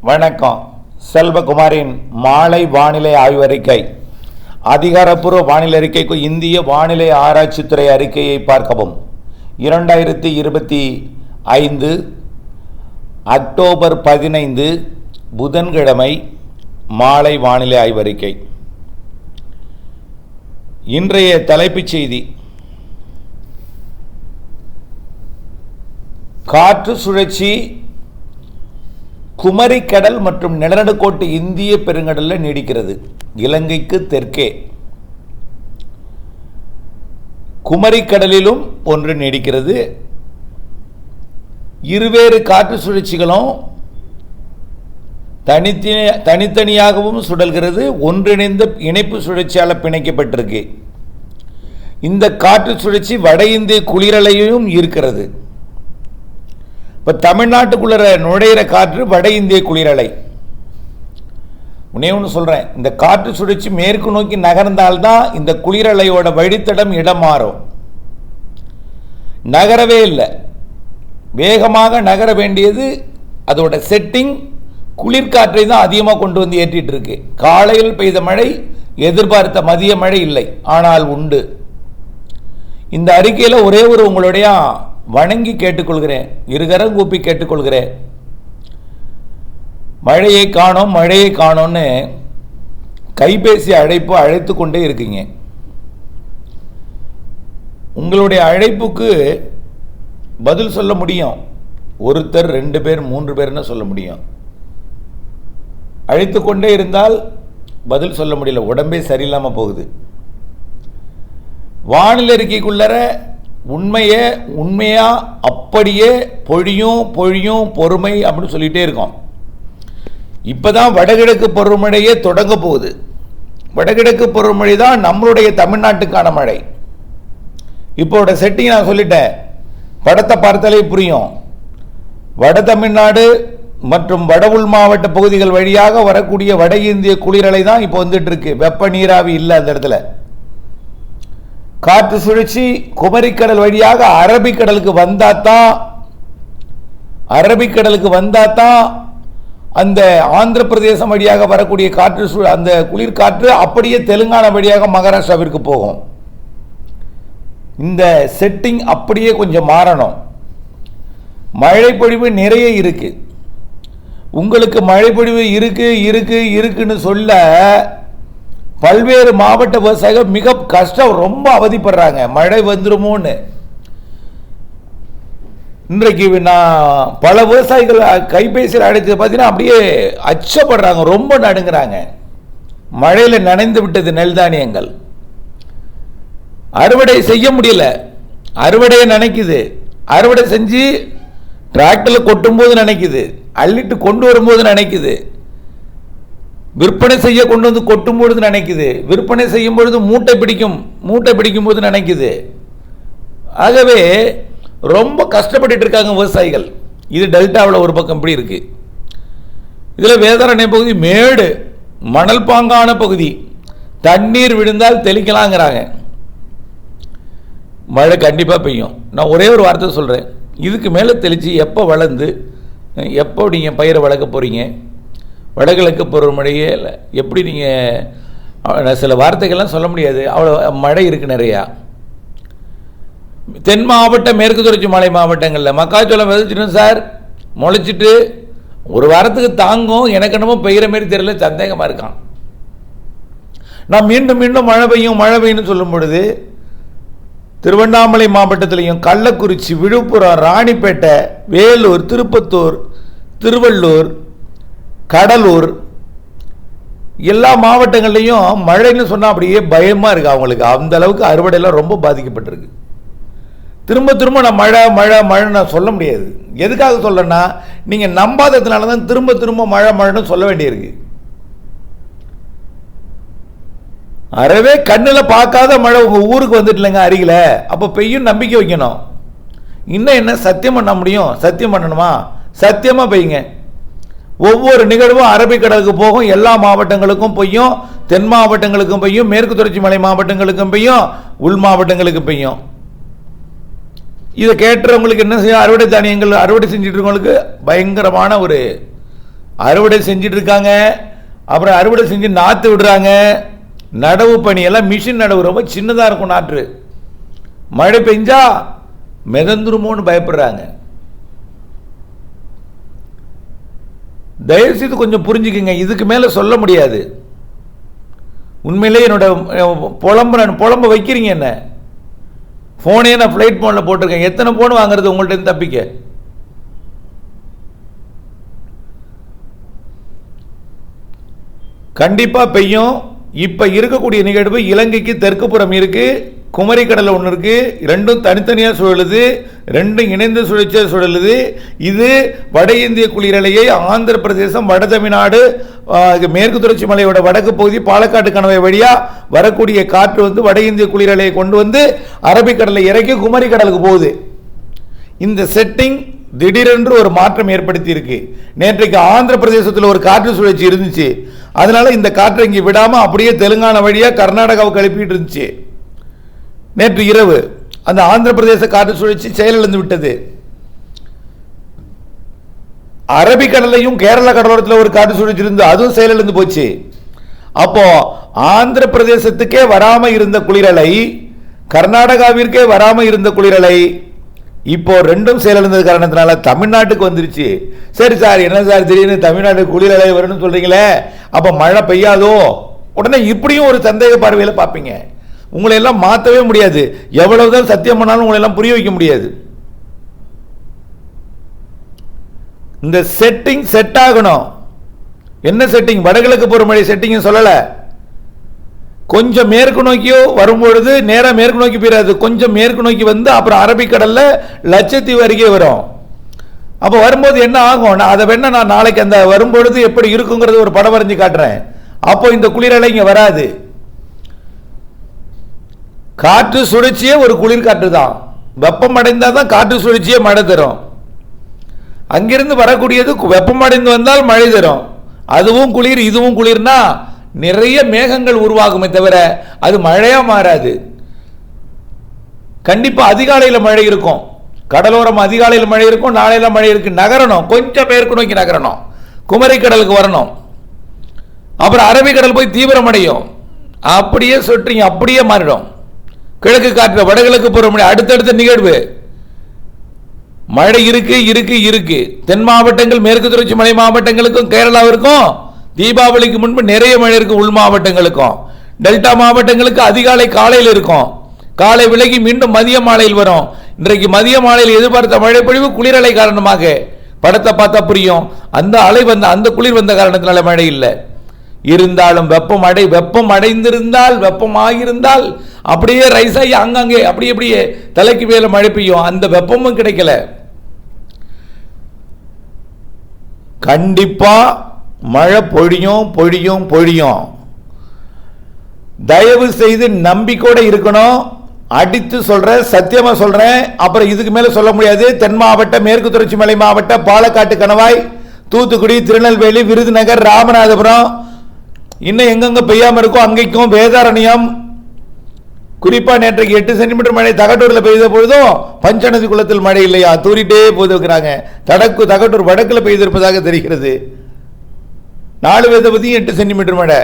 வணக்கம். செல்வகுமாரின் மாலை வானிலை ஆய்வறிக்கை. அதிகாரப்பூர்வ வானிலை அறிக்கைக்கு இந்திய வானிலை ஆராய்ச்சித்துறை அறிக்கையை பார்க்கவும். இரண்டாயிரத்தி இருபத்தி ஐந்து அக்டோபர் பதினைந்து புதன்கிழமை மாலை வானிலை ஆய்வறிக்கை. இன்றைய தலைப்புச் செய்தி. காற்று சுழற்சி குமரிக்கடல் மற்றும் நிலநடுக்கோட்டு இந்திய பெருங்கடலில் நீடிக்கிறது. இலங்கைக்கு தெற்கே. குமரிக்கடலிலும் ஒன்று நீடிக்கிறது. இருவேறு காற்று சுழற்சிகளும் தனித்தனி தனித்தனியாகவும் சுடல்கிறது ஒன்றிணைந்த இணைப்பு சுழற்சியால் பிணைக்கப்பட்டிருக்கு. இந்த காற்று சுழற்சி வட இந்திய குளிரலையும் இருக்கிறது இப்போ தமிழ்நாட்டுக்குள்ள நுழையிற காற்று வட இந்திய குளிரலை. உன்னே ஒன்று சொல்கிறேன் இந்த காற்று சுழற்சி மேற்கு நோக்கி நகர்ந்தால்தான் இந்த குளிரலையோட வழித்தடம் இடம் மாறும் நகரவே இல்லை. வேகமாக நகர வேண்டியது அதோட செட்டிங் குளிர்காற்றை தான் அதிகமாக கொண்டு வந்து ஏற்றிட்டு இருக்கு காலையில் பெய்த மழை எதிர்பார்த்த மதிய மழை இல்லை. ஆனால் உண்டு. இந்த அறிக்கையில் ஒரே ஒரு உங்களுடைய வணங்கி கேட்டுக்கொள்கிறேன். இருகரம் கூப்பி கேட்டுக்கொள்கிறேன். மழையை காணோம் மழையை காணோம்னு கைபேசி அழைப்பு அழைத்து கொண்டே இருக்கீங்க. உங்களுடைய அழைப்புக்கு பதில் சொல்ல முடியும். ஒருத்தர் ரெண்டு பேர் மூன்று பேர்னு சொல்ல முடியும். அழித்து கொண்டே இருந்தால் பதில் சொல்ல முடியல. உடம்பே சரியில்லாமல் போகுது. வானிலை அறிக்கைக்குள்ளற உண்மையை உண்மையாக அப்படியே பொழியும் பொழியும் பொறுமை அப்படின்னு சொல்லிகிட்டே இருக்கோம். இப்பதான் வடகிழக்கு பருவமழையே தொடங்க போகுது. வடகிழக்கு பருவமழை தான் நம்மளுடைய தமிழ்நாட்டுக்கான மழை. இப்போட செட்டிங் நான் சொல்லிட்டேன். படத்தை பார்த்தாலே புரியும். வட தமிழ்நாடு மற்றும் வட உள் மாவட்ட பகுதிகள் வழியாக வரக்கூடிய வட இந்திய குளிரலை தான் இப்போ வந்துட்டு இருக்கு. வெப்ப நீராவி இல்லை அந்த இடத்துல. காற்று சுழற்சி குமரிக்கடல் வழியாக அரபிக்கடலுக்கு வந்தாதான் அரபிக்கடலுக்கு வந்தாதான் அந்த ஆந்திர பிரதேசம் வழியாக வரக்கூடிய காற்று சு அந்த குளிர் காற்று அப்படியே தெலுங்கானா வழியாக மகாராஷ்டிராவிற்கு போகும். இந்த செட்டிங் அப்படியே கொஞ்சம் மாறணும். மழைப்பொழிவு நிறைய இருக்குது உங்களுக்கு மழைப்பொழிவு இருக்கு இருக்கு இருக்குன்னு சொல்ல பல்வேறு மாவட்ட விவசாயிகள் மிக கஷ்டம் ரொம்ப அவதிப்படுறாங்க. மழை வந்துருமோன்னு. இன்றைக்கு நான் பல விவசாயிகள் கைபேசியில் அழைத்தது பார்த்தீங்கன்னா அப்படியே அச்சப்படுறாங்க ரொம்ப நடுங்கிறாங்க. மழையில் நனைந்து விட்டது நெல் தானியங்கள். அறுவடை செய்ய முடியல. அறுவடையை நினைக்குது. அறுவடை செஞ்சு டிராக்டரில் கொட்டும்போது நினைக்குது. அள்ளிட்டு கொண்டு வரும்போது நினைக்குது. விற்பனை செய்ய கொண்டு வந்து கொட்டும் பொழுது நினைக்குது. விற்பனை செய்யும் பொழுது மூட்டை பிடிக்கும் மூட்டை பிடிக்கும் போது நினைக்குது. ஆகவே ரொம்ப கஷ்டப்பட்டுட்டு இருக்காங்க விவசாயிகள். இது டெல்டாவில் ஒரு பக்கம் இப்படி இருக்கு. இதில் வேதாரண்ய பகுதி மேடு மணல் பாங்கான பகுதி. தண்ணீர் விழுந்தால் தெளிக்கலாங்கிறாங்க. மழை கண்டிப்பாக பெய்யும். நான் ஒரே ஒரு வார்த்தை சொல்கிறேன் இதுக்கு மேலே தெளித்து எப்போ வளர்ந்து எப்போ நீங்கள் பயிரை வளர்க்க போகிறீங்க வடகிழக்கு பருவமழையே இல்லை எப்படி நீங்கள் சில வார்த்தைகள்லாம் சொல்ல முடியாது. அவ்வளோ மழை இருக்குது நிறையா. தென் மாவட்ட மேற்கு தொடர்ச்சி மலை மாவட்டங்களில். மக்காச்சோளம் விதைச்சிடும் சார். முளைச்சிட்டு ஒரு வாரத்துக்கு தாங்கும். எனக்கு என்னமோ பெய்கிற மாரி தெரியல சந்தேகமாக இருக்கான். நான் மீண்டும் மீண்டும் மழை பெய்யும் மழை பெய்யும்னு சொல்லும் பொழுது திருவண்ணாமலை மாவட்டத்திலையும் கள்ளக்குறிச்சி விழுப்புரம் ராணிப்பேட்டை வேலூர் திருப்பத்தூர் திருவள்ளூர் கடலூர் எல்லா மாவட்டங்கள்லையும் மழைன்னு சொன்னால் அப்படியே பயமாக இருக்குது அவங்களுக்கு. அந்த அளவுக்கு அறுவடையெல்லாம் ரொம்ப பாதிக்கப்பட்டிருக்கு. திரும்ப திரும்ப நான் மழை மழை மழை நான் சொல்ல முடியாது. எதுக்காக சொல்லனா நீங்கள் நம்பாததுனால தான் திரும்ப திரும்ப மழை மழைன்னு சொல்ல வேண்டியிருக்கு. அறவே கண்ணில் பார்க்காத மழை உங்கள் ஊருக்கு வந்துட்டுலங்க அருகில். அப்போ பெய்யும் நம்பிக்கை வைக்கணும். இன்னும் என்ன சத்தியம் பண்ண முடியும்? சத்தியம் பண்ணணுமா? சத்தியமாக பெய்யுங்க. ஒவ்வொரு நிகழ்வும் அரபிக்கடலுக்கு போகும். எல்லா மாவட்டங்களுக்கும் பெய்யும். தென் மாவட்டங்களுக்கும் பெய்யும். மேற்கு தொடர்ச்சி மலை மாவட்டங்களுக்கும் பெய்யும். உள் மாவட்டங்களுக்கு பெய்யும். இதை கேட்டுறவங்களுக்கு என்ன செய்யும்? அறுவடை தானியங்கள் அறுவடை செஞ்சுட்டு இருக்கவங்களுக்கு பயங்கரமான ஒரு அறுவடை செஞ்சுட்டு இருக்காங்க அப்புறம் அறுவடை செஞ்சு நாற்று விடுறாங்க. நடவு பணியெல்லாம் மிஷின் நடவு ரொம்ப சின்னதாக இருக்கும் நாற்று. மழை பெஞ்சா மிதந்துருமோன்னு பயப்படுறாங்க. தயவுசெய்து கொஞ்சம் புரிஞ்சுக்கங்க இதுக்கு மேலே சொல்ல முடியாது. உண்மையிலே என்னோட அஹ், புலம்பு நான் புலம்ப வைக்கிறீங்க என்ன? ஃபோனே நான் ஃப்ளைட் ஃபோனில் போட்டிருக்கேன். எத்தனை ஃபோன் வாங்குறது உங்கள்கிட்ட தப்பிக்க? கண்டிப்பாக பெய்யும். இப்போ இருக்கக்கூடிய நிகழ்வு இலங்கைக்கு தெற்கு புறம் இருக்குது குமரி கடல் ஒன்று இருக்குது ரெண்டும் தனித்தனியாக சுழலுது ரெண்டும் இணைந்து சுழற்சியாக சுழலுது. இது வட இந்திய குளிரலையை ஆந்திர பிரதேசம் வட தமிழ்நாடு மேற்கு தொடர்ச்சி மலையோட வடக்கு பகுதி பாலக்காட்டு கணவை வழியாக வரக்கூடிய காற்று வந்து வட இந்திய குளிரலையை கொண்டு வந்து அரபிக்கடலை இறக்கி குமரி கடலுக்கு போகுது. இந்த செட்டிங் திடீரென்று ஒரு மாற்றம் ஏற்படுத்தி இருக்கு. நேற்றைக்கு ஆந்திர பிரதேசத்தில் ஒரு காற்று சுழற்சி இருந்துச்சு. அதனால இந்த காற்றை இங்கே விடாமல் அப்படியே தெலுங்கானா வழியாக கர்நாடகாவுக்கு அனுப்பிட்டு இருந்துச்சு. நேற்று இரவு அந்த ஆந்திர பிரதேச காற்று சுழற்சி செயலிழந்து விட்டது. அரபிக்கடலையும் கேரள கடலோரத்தில் ஒரு காற்று சுழற்சி இருந்து அதுவும் செயலிழந்து போச்சு. அப்போ ஆந்திர பிரதேசத்துக்கே வராமல் இருந்த குளிரலை கர்நாடகாவிற்கே வராமல் இருந்த குளிரலை இப்போ ரெண்டும் செயலிழந்தது காரணத்தினால தமிழ்நாட்டுக்கு வந்துருச்சு. சரி சார் என்ன சார் திடீர்னு தமிழ்நாடு குளிரலை வரும்னு சொல்றீங்களே? அப்போ மழை பெய்யாதோ? உடனே இப்படியும் ஒரு சந்தேக பார்வையில் பார்ப்பீங்க. உங்களை எல்லாம் மாற்றவே முடியாது. எவ்வளவுதான் சத்தியம் பண்ணாலும் உங்களை எல்லாம் புரிய வைக்க முடியாது. இந்த செட்டிங் செட் ஆகணும். என்ன செட்டிங் வடகிழக்கு பருவமழை செட்டிங் சொல்லலை. கொஞ்சம் மேற்கு நோக்கியோ வரும்பொழுது நேராக மேற்கு நோக்கி போயிடாது கொஞ்சம் மேற்கு நோக்கி வந்து அப்புறம் அரபிக்கடலில் லட்சத்தீவு அருகே வரும். அப்போ வரும்போது என்ன ஆகும்? நான் அதை வேணா நான் நாளைக்கு அந்த வரும்பொழுது எப்படி இருக்குங்கிறது ஒரு படம் வரைஞ்சி காட்டுறேன். அப்போ இந்த குளிரலை இங்கே வராது. காற்று சுழற்சியே ஒரு குளிர் காற்று தான். வெப்பம் அடைந்தால் தான் காற்று சுழற்சியே மழை தரும். அங்கிருந்து வரக்கூடியது வெப்பமடைந்து வந்தால் மழை தரும். அதுவும் குளிர் இதுவும் குளிர்னா நிறைய மேகங்கள் உருவாகுமே தவிர அது மழையாக மாறாது. கண்டிப்பாக அதிகாலையில் மழை இருக்கும். கடலோரம் அதிகாலையில் மழை இருக்கும். நாளையில் மழை இருக்கு. நகரணும். கொஞ்சம் மேற்கு நோக்கி நகரணும். குமரி கடலுக்கு வரணும். அப்புறம் அரபிக்கடல் போய் தீவிரமடையும். அப்படியே சுற்றிங்க அப்படியே மாறிடும். கிழக்கு காற்று வடகிழக்கு பருவமழை அடுத்தடுத்த நிகழ்வு. மழை இருக்கு இருக்கு இருக்கு. தென் மாவட்டங்கள் மேற்கு தொடர்ச்சி மலை மாவட்டங்களுக்கும் கேரளாவிற்கும் தீபாவளிக்கு முன்பு நிறைய மழை இருக்கும் உள் மாவட்டங்களுக்கும் டெல்டா மாவட்டங்களுக்கு அதிகாலை காலையில் இருக்கும். காலை விலகி மீண்டும் மதிய மாலையில் வரும். இன்றைக்கு மதிய மாலையில் எதிர்பார்த்த மழை பொழிவு குளிரலை காரணமாக. படத்தை பார்த்தா புரியும். அந்த அலை வந்த அந்த குளிர் வந்த காரணத்தினால மழை இல்லை. இருந்தாலும் வெப்பம் அடை வெப்பம் அடைந்திருந்தால் வெப்பமாகியிருந்தால் அப்படியே ரைஸ் ஆகி அங்கங்கே அப்படி அப்படியே தலைக்கு மேல மழை பெய்யும். அந்த வெப்பமும் கிடைக்கல. கண்டிப்பா மழை பொழியும் பொழியும் பொழியும். தயவு செய்து நம்பிக்கோட இருக்கணும். அடித்து சொல்றேன் சத்தியமா சொல்றேன். அப்புறம் இதுக்கு மேல சொல்ல முடியாது. தென் மாவட்ட மேற்கு தொடர்ச்சி மலை மாவட்ட பாலக்காட்டு கணவாய் தூத்துக்குடி திருநெல்வேலி விருதுநகர் ராமநாதபுரம். இன்னும் எங்கெங்க பெய்யாம இருக்கோ அங்கேக்கும் வேதாரண்யம். குறிப்பா நேற்றைக்கு எட்டு சென்டிமீட்டர் மழை தகட்டூர்ல பெய்த பொழுதும் பஞ்சநதி குளத்தில் மழை இல்லையா? தூரிட்டே போது வைக்கிறாங்க தடக்கு தகட்டூர் வடக்குல பெய்திருப்பதாக தெரிகிறது. நாலு வேதபதியும் எட்டு சென்டிமீட்டர் மழை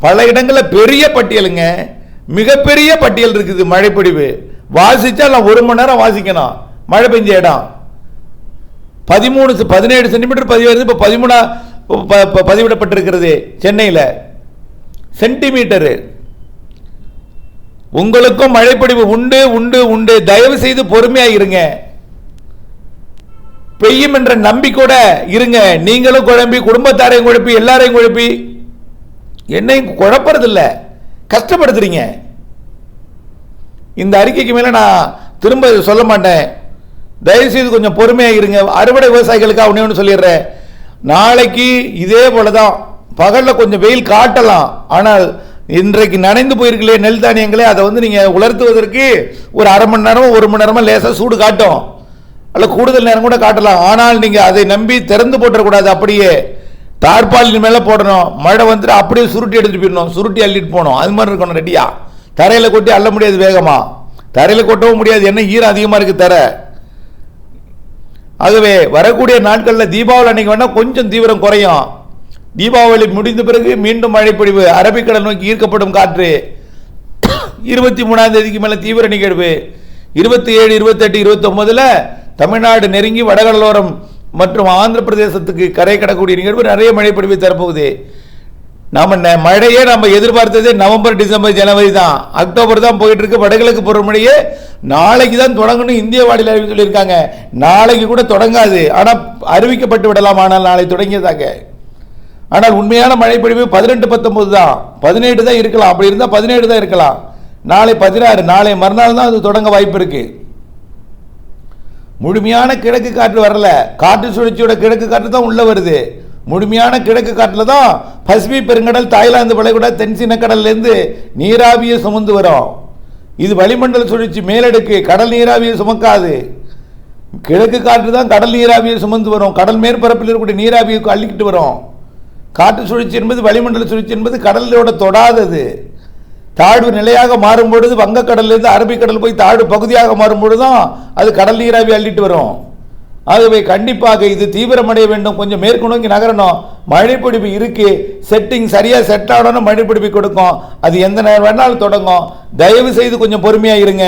பல இடங்களில் பெரிய பட்டியலுங்க. மிகப்பெரிய பட்டியல் இருக்குது மழைப்பொழிவு வாசித்தா நான் ஒரு மணி நேரம் வாசிக்கணும். மழை பெஞ்ச இடம். பதிமூணு செ- பதினேழு சென்டிமீட்டர் பதிவாயிருது இப்போ பதிமூணா ப- ப- பதிவிடப்பட்டிருக்கிறது சென்னையில். சென்டிமீட்டரு. உங்களுக்கும் மழைப்பொழிவு உண்டு உண்டு உண்டு. தயவு செய்து பொறுமையாக இருங்க. பெய்யும் என்ற நம்பிக்கோட இருங்க. நீங்களும் குழம்பி குடும்பத்தாரையும் குழப்பி எல்லாரையும் குழப்பி. என்னையும் குழப்பறதில்ல. கஷ்டப்படுத்துறீங்க. இந்த அறிக்கைக்கு மேல நான் திரும்ப சொல்ல மாட்டேன். தயவுசெய்து கொஞ்சம் பொறுமையாக இருங்க. அறுவடை விவசாயிகளுக்கு அவனே ஒன்று சொல்லிடுறேன். நாளைக்கு இதே போல தான் பகலில் கொஞ்சம் வெயில் காட்டலாம். ஆனால் இன்றைக்கு நனைந்து போயிருக்கலையே நெல் தானியங்களே அதை வந்து நீங்கள் உலர்த்துவதற்கு ஒரு அரை மணி நேரம் ஒரு மணி நேரமா லேசாக சூடு காட்டும். அல்ல கூடுதல் நேரம் கூட காட்டலாம். ஆனால் நீங்கள் அதை நம்பி திறந்து போட்டுறக்கூடாது. அப்படியே தார்பாலின் மேலே போடணும். மழை வந்துட்டு அப்படியே சுருட்டி எடுத்துட்டு போயிடணும். சுருட்டி அள்ளிட்டு போகணும். அது மாதிரி இருக்கணும் ரெடியா தரையில் கொட்டி அள்ள முடியாது வேகமாக தரையில் கொட்டவும் முடியாது. என்ன ஈரம் அதிகமாக இருக்குது தரை? ஆகவே வரக்கூடிய நாட்களில் தீபாவளி அன்னைக்கு வேணால் கொஞ்சம் தீவிரம் குறையும். தீபாவளி முடிந்த பிறகு மீண்டும் மழைப்பொழிவு அரபிக்கடல் நோக்கி ஈர்க்கப்படும் காற்று. இருபத்தி மூணாம் தேதிக்கு மேலே தீவிர நிகழ்வு. இருபத்தி ஏழு இருபத்தெட்டு இருபத்தொம்போதில் தமிழ்நாடு நெருங்கி வடகடலோரம் மற்றும் ஆந்திர பிரதேசத்துக்கு கரை கடக்கூடிய நிகழ்வு நிறைய மழைப்பொழிவை தரப்போகுது. நாம் மழையே நம்ம எதிர்பார்த்ததே நவம்பர் டிசம்பர் ஜனவரி தான். அக்டோபர் தான் போயிட்டு இருக்கு வடகிழக்கு பருவமழையே நாளைக்கு தான் தொடங்கணும் இந்திய வானிலை ஆய்வு சொல்லியிருக்காங்க. நாளைக்கு கூட தொடங்காது. ஆனால் அறிவிக்கப்பட்டு விடலாம் ஆனால் நாளை தொடங்கியதாக. ஆனால் உண்மையான மழைப்பொழிவு பதினெட்டு பத்தொன்பது தான். பதினேழு தான் இருக்கலாம். அப்படி இருந்தால் பதினேழு தான் இருக்கலாம். நாளை பதினாறு நாளை மறுநாள் தான் அது தொடங்க வாய்ப்பு இருக்குது முழுமையான கிழக்கு காற்று வரல. காற்று சுழற்சியோட கிழக்கு காற்று தான் உள்ள வருது. முழுமையான கிழக்கு காற்றுல தான் பசிபி பெருங்கடல் தாய்லாந்து வளைகுடா தென்சீன கடல்ல நீராவியை சுமந்து வரும். இது வளிமண்டல சுழற்சி மேலடுக்கு கடல் நீராவியை சுமக்காது. கிழக்கு காற்று தான் கடல் நீராவியை சுமந்து வரும். கடல் மேற்பரப்பில் இருக்கக்கூடிய நீராவியை அள்ளிக்கிட்டு வரும். காற்று சுழற்சி என்பது வளிமண்டல சுழற்சி என்பது கடலோட தொடாதது. தாழ்வு நிலையாக மாறும் பொழுது வங்கக்கடல்லிருந்து அரபிக்கடல் போய் தாழ்வு பகுதியாக மாறும்பொழுது தான் அது கடல் நீராவி அள்ளிட்டு வரும். ஆகவே கண்டிப்பாக இது தீவிரமடைய வேண்டும். கொஞ்சம் மேற்கு நோக்கி நகரணும். மழைப்பிடிப்பு இருக்கு. செட்டிங் சரியா செட் ஆகணும்னு மழைப்பிடிப்பு கொடுக்கும். அது எந்த நேரம் வேணாலும் தொடங்கும். தயவு செய்து கொஞ்சம் பொறுமையா இருங்க.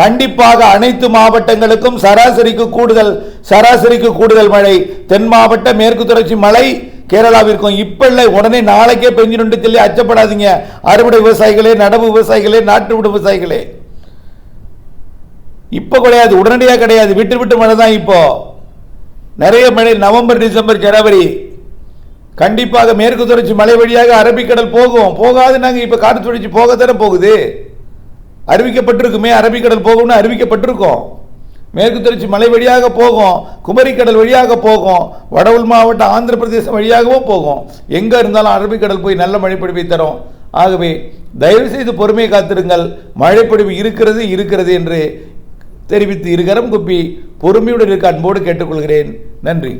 கண்டிப்பாக அனைத்து மாவட்டங்களுக்கும் சராசரிக்கு கூடுதல் சராசரிக்கு கூடுதல் மழை. தென் மாவட்ட மேற்கு தொடர்ச்சி மழை. கேரளாவிற்கும் இப்ப இல்லை. உடனே நாளைக்கே பெஞ்சிடும் சொல்லி அச்சப்படாதீங்க. அறுவடை விவசாயிகளே நடவு விவசாயிகளே நாட்டு விடு விவசாயிகளே. இப்ப கிடையாது. உடனடியாக கிடையாது. விட்டு விட்டு மழை தான் இப்போ. நிறைய மழை நவம்பர் டிசம்பர் ஜனவரி. கண்டிப்பாக மேற்கு தொடர்ச்சி மலை வழியாக அரபிக்கடல் போகும். போகாது நாங்கள் இப்போ காற்று தொடர்ச்சி போகத்தானே போகுது. அறிவிக்கப்பட்டிருக்குமே. அரபிக்கடல் போகும்னு அறிவிக்கப்பட்டிருக்கோம். மேற்கு தொடர்ச்சி மலை வழியாக போகும் குமரிக்கடல் வழியாக போகும் வட உள் மாவட்டம் ஆந்திர பிரதேசம் வழியாகவும் போகும். எங்கே இருந்தாலும் அரபிக்கடல் போய் நல்ல மழைப்பொழிவை தரும். ஆகவே தயவு செய்து பொறுமையை காத்திருங்கள். மழைப்பொழிவு இருக்கிறது இருக்கிறது என்று தெரிவித்து இருகரம் குப்பி பொறுமையுடன் இருக்க அன்போடு கேட்டுக்கொள்கிறேன். நன்றி.